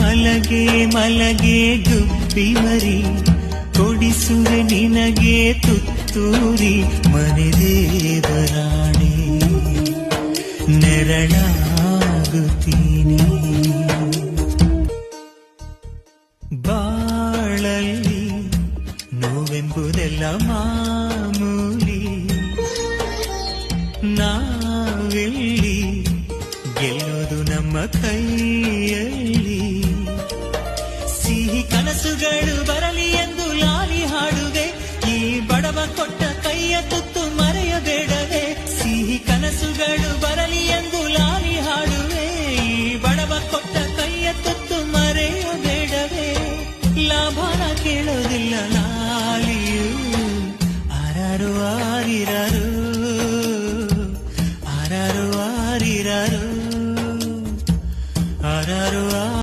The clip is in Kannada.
ಮಲಗೆ ಮಲಗೆ ಗುಬ್ಬಿ ಮರಿ ಕೊಡಿಸುವೆ ನಿನಗೆ ತುತ್ತೂರಿ, ಮನೆ ದೇವರಾಣೆ, ನೆರಳಾಗುತ್ತೀನಿ. ಬಾಳಲ್ಲಿ ನೋವೆಂಬುದೆಲ್ಲ ಮಾಮೂಲಿ, ನಾವೆಲ್ಲಿ ಗೆಲ್ಲೋದು ನಮ್ಮ ಕೈಯಲ್ಲಿ. ಈ ಕನಸುಗಳು ಬರಲಿ ಎಂದು ಲಾಲಿ ಹಾಡುವೆ, ಈ ಬಡವ ಕೊಟ್ಟ ಕೈಯ ತುತ್ತು ಮರೆಯಬೇಡವೆ. ಸಿಹಿ ಕನಸುಗಳು ಬರಲಿ ಎಂದು ಲಾಲಿ ಹಾಡುವೆ, ಈ ಬಡವ ಕೊಟ್ಟ ಕೈಯ ತುತ್ತು ಮರೆಯಬೇಡವೆ. ಲಾಭನ ಕೇಳೋದಿಲ್ಲ ಲಾಲಿಯು ಆರಾರು ಆರಿರರು ಆರಾರು ಆರಿರರು.